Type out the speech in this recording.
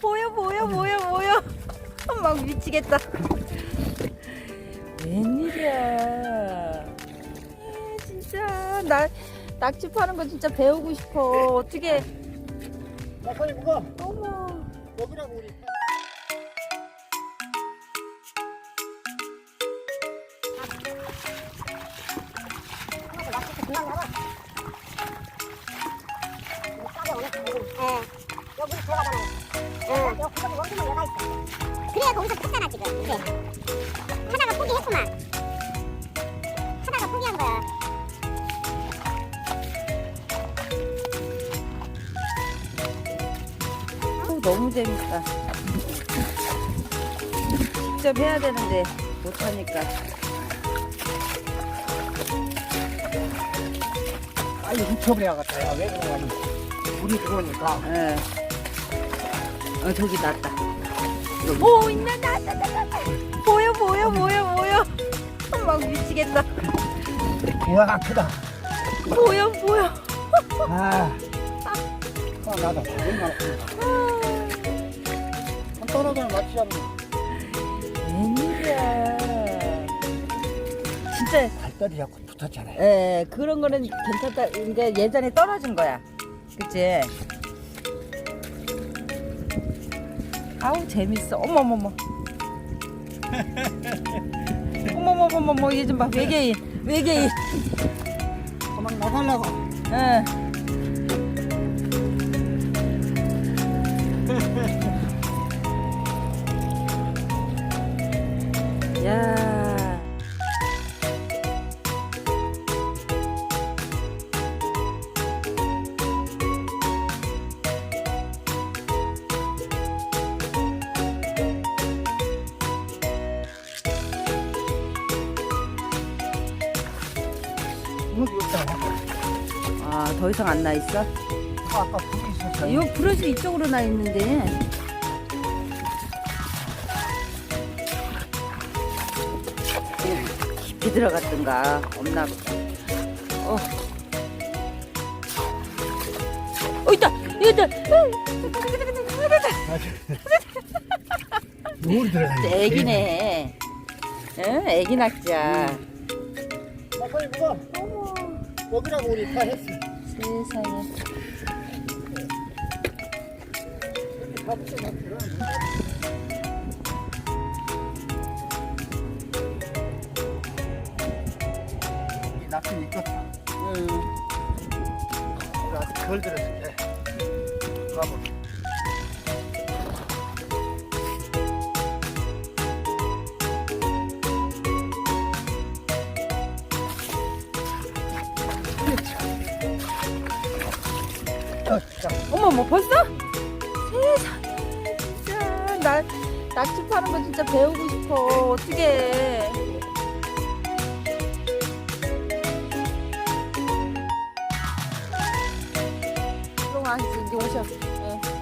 뭐야 뭐야 뭐야 뭐야 막 미치겠다. 웬일이야. 에, 진짜. 나 낙지 파는 거 진짜 배우고 싶어. 어떻게 낙하니 뭐가 어머 먹으라고 우리 여기 들어가잖아요. 응. 여기 있어. 그래야 거기서 탔잖아 지금. 이제 하다가 포기했구만. 하다가 포기한 거야. 어, 너무 재밌다 직접 해야 되는데 못하니까 빨리 훔쳐버려야겠다 야왜 그러니 물이 들어오니까 예. 어 저기 났다. 오 있나 났다 났다 났다 뭐야 뭐야 뭐야 뭐야 막 미치겠다. 우와가 크다. 뭐야 뭐야 아, 아 나도 얼마나 한 떨어져는 맞지 않니 웬일이야. 진짜 발다리 자꾸 붙었잖아요. 예 그런 거는 괜찮다. 이제 예전에 떨어진 거야. 그치 아우 재밌어. 어머머머. 어머머머머머 얘 좀 봐. 외계인. 외계인. 그만 나가려고. 예. 아, 더 이상 안 나 있어? 아까 불이 있었어 이 브러쉬 이쪽으로 나 있는데. 깊이 들어갔던가 없나 보다. 어. 어 있다 있다. 물이 들어가네 애기네. 응, 애기 낙지야. 낙하니 뭐가 어머, 먹으라고 우리 다 했어 세상에. 다 붙여 다 들어가네 이 낙지 있겠다 응. 덜 들었을 때 가볼 어, 자, 어머, 뭐 벌써? 세상에. 나 낙지 파는 거 진짜 배우고 싶어. 어떻게. 그럼 안 이제 오셔.